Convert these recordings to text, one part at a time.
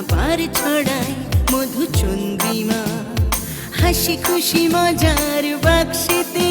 আবার ছড়ায় মধু চন্দ্রিমা হাসি খুশি মজার বাক্সেতে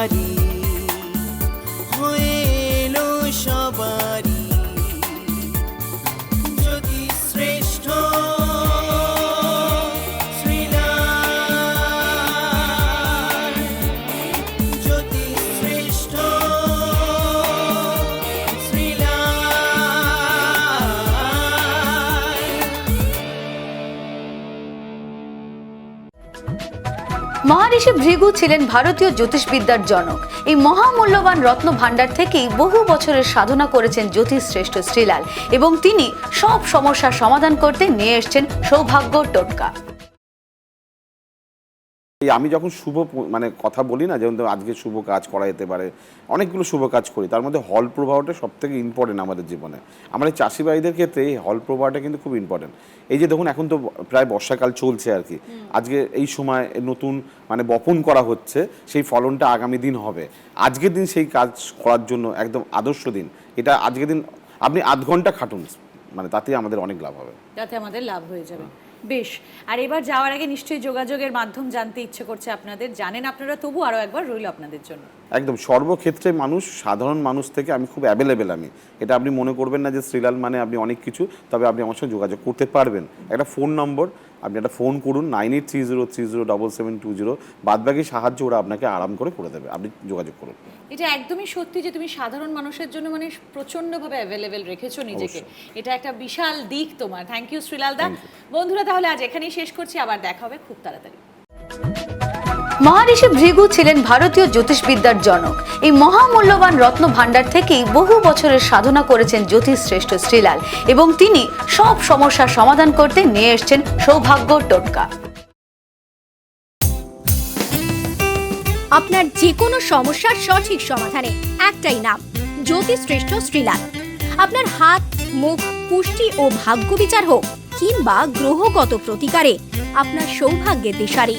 দিশারি মহারিষি ভৃগু ছিলেন ভারতীয় জ্যোতিষবিদ্যার জনক। এই মহামূল্যবান রত্ন ভাণ্ডার থেকেই বহু বছরের সাধনা করেছেন জ্যোতিষ শ্রেষ্ঠ শ্রীলাল এবং তিনি সব সমস্যার সমাধান করতে নিয়ে এসছেন সৌভাগ্য টোটকা। এই আমি যখন শুভ মানে কথা বলি না যেমন আজকে শুভ কাজ করা যেতে পারে অনেকগুলো শুভ কাজ করি তার মধ্যে হল প্রবাহটা সব থেকে ইম্পর্টেন্ট আমাদের জীবনে। আমাদের এই চাষি ভাইদের ক্ষেত্রে এই হল প্রবাহটা কিন্তু খুব ইম্পর্টেন্ট এই যে দেখুন এখন তো প্রায় বর্ষাকাল চলছে আর কি। আজকে এই সময় নতুন মানে বপন করা হচ্ছে সেই ফলনটা আগামী দিন হবে। আজকের দিন সেই কাজ করার জন্য একদম আদর্শ দিন। এটা আজকের দিন আপনি আধ ঘণ্টা খাটুন। মানে তাতে আমাদের অনেক লাভ হবে। তাতে আমাদের লাভ হয়ে যাবে। বেশ আর এবার যাওয়ার আগে নিশ্চয়ই যোগাযোগের মাধ্যম জানতে ইচ্ছে করছে আপনাদের। জানেন আপনারা তবু আরও একবার রইল আপনাদের জন্য। একদম সর্বক্ষেত্রে মানুষ সাধারণ মানুষ থেকে আমি খুব অ্যাভেলেবেল আমি। এটা আপনি মনে করবেন না যে শ্রীলাল মানে আপনি অনেক কিছু তবে আপনি আমার সঙ্গে যোগাযোগ করতে পারবেন। একটা ফোন নম্বর আপনি একটা ফোন করুন nine eight three zero three zero double seven two zero. বাদবাকি সাহায্য ওরা আপনাকে আরাম করে করে দেবে। আপনি যোগাযোগ করুন। এটা একদমই সত্যি যে তুমি সাধারণ মানুষের জন্য মানে প্রচন্ডভাবে অ্যাভেলেবেল রেখেছো নিজেকে। এটা একটা বিশাল দিক তোমার। থ্যাংক ইউ শ্রীলাল দা বন্ধুরা তাহলে আজ এখানেই শেষ করছি। আবার দেখা হবে খুব তাড়াতাড়ি। মহারিষি ভৃগু ছিলেন ভারতীয় জ্যোতিষবিদ্যার জনক। এই মহামূল্যবান রত্ন ভাণ্ডার থেকেই বহু বছরের সাধনা করেছেন জ্যোতিষ শ্রেষ্ঠ শ্রীলাল এবং তিনি সব সমস্যার সমাধান করতে নিয়ে এসেছেন সৌভাগ্য টোটকা। আপনার যে কোনো সমস্যার সঠিক সমাধানে একটাই নাম জ্যোতিশ্রেষ্ঠ শ্রীলাল। আপনার হাত, মুখ, পুষ্টি ও ভাগ্য বিচার হোক কিংবা গ্রহগত প্রতিকারে আপনার সৌভাগ্যের দিশারি।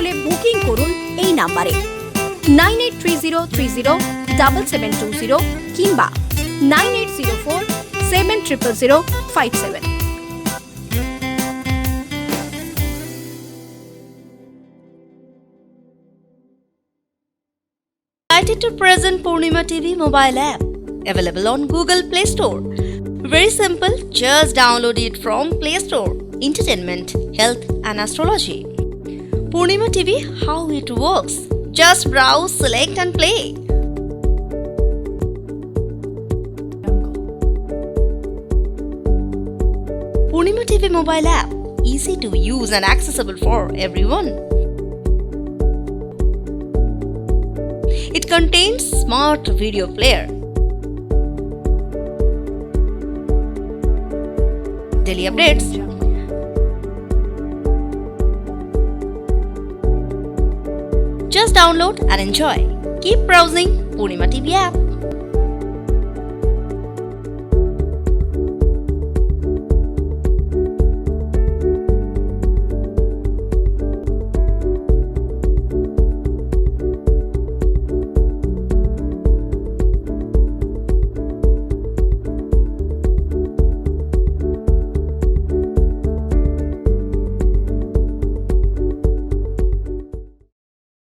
তাহলে বুকিং করুন এই নাম্বারে nine eight three zero three zero double seven two zero কিংবা nine eight zero four seven triple to present Purnima TV mobile app available on Google Play Store. Very simple, just download it from Play Store. Entertainment, health and astrology. Purnima TV, how it works. Just browse, select and play. Purnima TV mobile app, easy to use and accessible for everyone. It contains smart video player. Daily updates. Just download and enjoy. Keep browsing Purnima TV app.